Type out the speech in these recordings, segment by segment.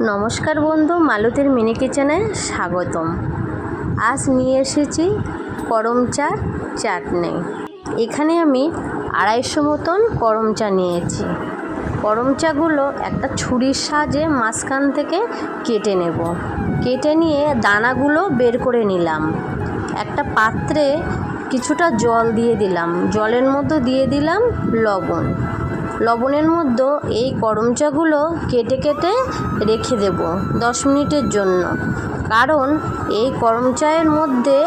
নমস্কার বন্ধু, মালতীর মিনি কিচেনে স্বাগতম। আজ নিয়ে এসেছি করম চা চাটনি। এখানে আমি আড়াইশো মতন করম চা নিয়েছি। করম চাগুলো একটা ছুরির সাহায্যে মাঝখান থেকে কেটে নেব। কেটে নিয়ে দানাগুলো বের করে নিলাম। একটা পাত্রে কিছুটা জল দিয়ে দিলাম। জলের মধ্যে দিয়ে দিলাম লবণ। লবণের মধ্যে এই করম চাগুলো কেটে কেটে রেখে দেব দশ মিনিটের জন্য। কারণ এই করম চায়ের মধ্যে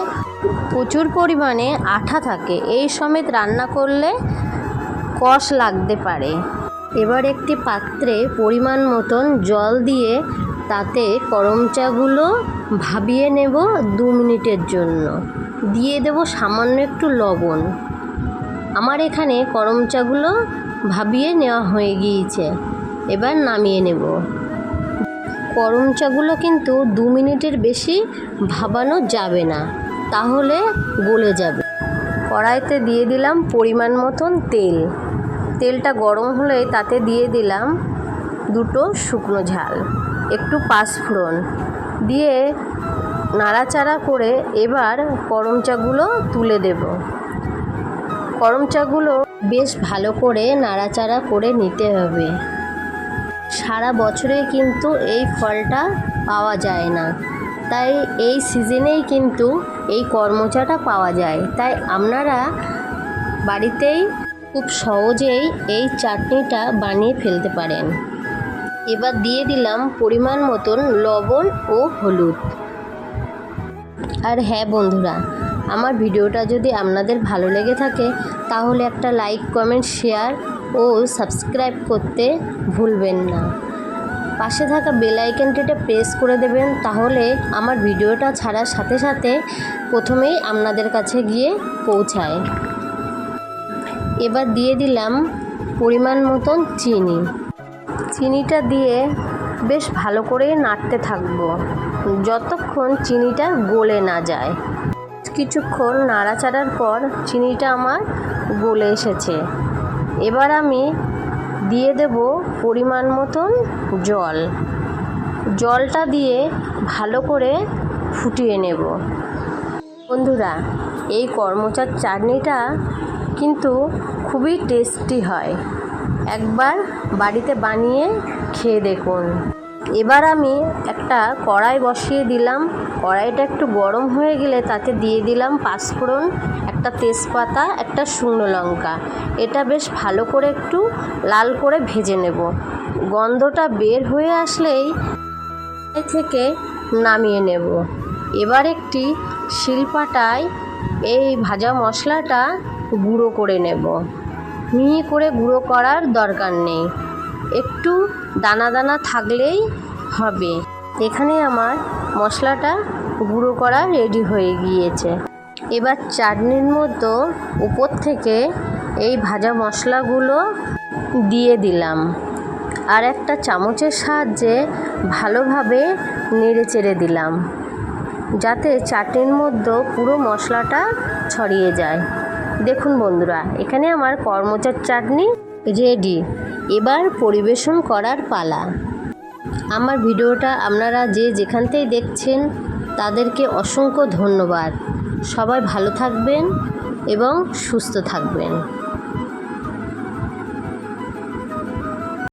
প্রচুর পরিমাণে আঠা থাকে। এই সমেত রান্না করলে কষ লাগতে পারে। এবার একটি পাত্রে পরিমাণ মতন জল দিয়ে তাতে করম চাগুলো ভাবিয়ে নেব দু মিনিটের জন্য। দিয়ে দেব সামান্য একটু লবণ। আমার এখানে করম চাগুলো ভাবিয়ে নেওয়া হয়ে গিয়েছে। এবার নামিয়ে নেব। করম চাগুলো কিন্তু দু মিনিটের বেশি ভাবানো যাবে না, তাহলে গলে যাবে। কড়াইতে দিয়ে দিলাম পরিমাণ মতন তেল। তেলটা গরম হলে তাতে দিয়ে দিলাম দুটো শুকনো ঝাল, একটু পাঁচফোড়ন। দিয়ে নাড়াচাড়া করে এবার করম চাগুলো তুলে দেব। করম চাগুলো বেশ ভালো করে নাড়াচাড়া করে নিতে হবে। সারা বছরে কিন্তু এই ফলটা পাওয়া যায় না। তাই এই সিজনেই কিন্তু এই কর্মচাটা পাওয়া যায়। তাই আপনারা বাড়িতেই খুব সহজেই এই চাটনিটা বানিয়ে ফেলতে পারেন। এবার দিয়ে দিলাম পরিমাণ মতন লবণ ও হলুদ। আর হ্যাঁ বন্ধুরা আমার ভিডিওটা যদি আপনাদের ভালো লেগে থাকে, তাহলে একটা লাইক কমেন্ট শেয়ার ও সাবস্ক্রাইব করতে ভুলবেন না। পাশে থাকা বেল আইকনটিতে প্রেস করে দেবেন, তাহলে আমার ভিডিওটা ছাড়ার সাথে সাথে প্রথমেই আপনাদের কাছে গিয়ে পৌঁছায়। এবার দিয়ে দিলাম পরিমাণ মতন চিনি। চিনিটা দিয়ে বেশ ভালো করে নাড়তে থাকব, যতক্ষণ চিনিটা গলে না যায়। কিছুক্ষণ নাড়াচাড়ার পর চিনিটা আমার গলে এসেছে। এবার আমি দিয়ে দেব পরিমাণ মতন জল। জলটা দিয়ে ভালো করে ফুটিয়ে নেব। বন্ধুরা, এই কর্মচার চাটনিটা কিন্তু খুবই টেস্টি হয়। একবার বাড়িতে বানিয়ে খেয়ে দেখুন। এবার আমি একটা কড়াই বসিয়ে দিলাম। কড়াইটা একটু গরম হয়ে গেলে তাতে দিয়ে দিলাম পাঁচফোড়ন, একটা তেজপাতা, একটা শুকনো লঙ্কা। এটা বেশ ভালো করে একটু লাল করে ভেজে নেব। গন্ধটা বের হয়ে আসলেই থেকে নামিয়ে নেব। এবার একটি শিলপাটায় এই ভাজা মশলাটা গুঁড়ো করে নেব। মিহি করে গুঁড়ো করার দরকার নেই। একটু দানা দানা থাকলেই হবে। এখানে আমার মশলাটা গুঁড়ো করা রেডি হয়ে গিয়েছে। এবার চাটনির মতো উপর থেকে এই ভাজা মশলাগুলো দিয়ে দিলাম। আর একটা চামচের সাহায্যে ভালোভাবে নেড়ে চেড়ে দিলাম। যাতে চাটনির মধ্যে পুরো মশলাটা ছড়িয়ে যায়। দেখুন বন্ধুরা, এখানে আমার কর্মচার চাটনি রেডি এবার পরিবেশন করার পালা। আমার ভিডিওটা আপনারা যে যেখান থেকেই দেখছেন, তাদেরকে অসংখ্য ধন্যবাদ। সবাই ভালো থাকবেন এবং সুস্থ থাকবেন।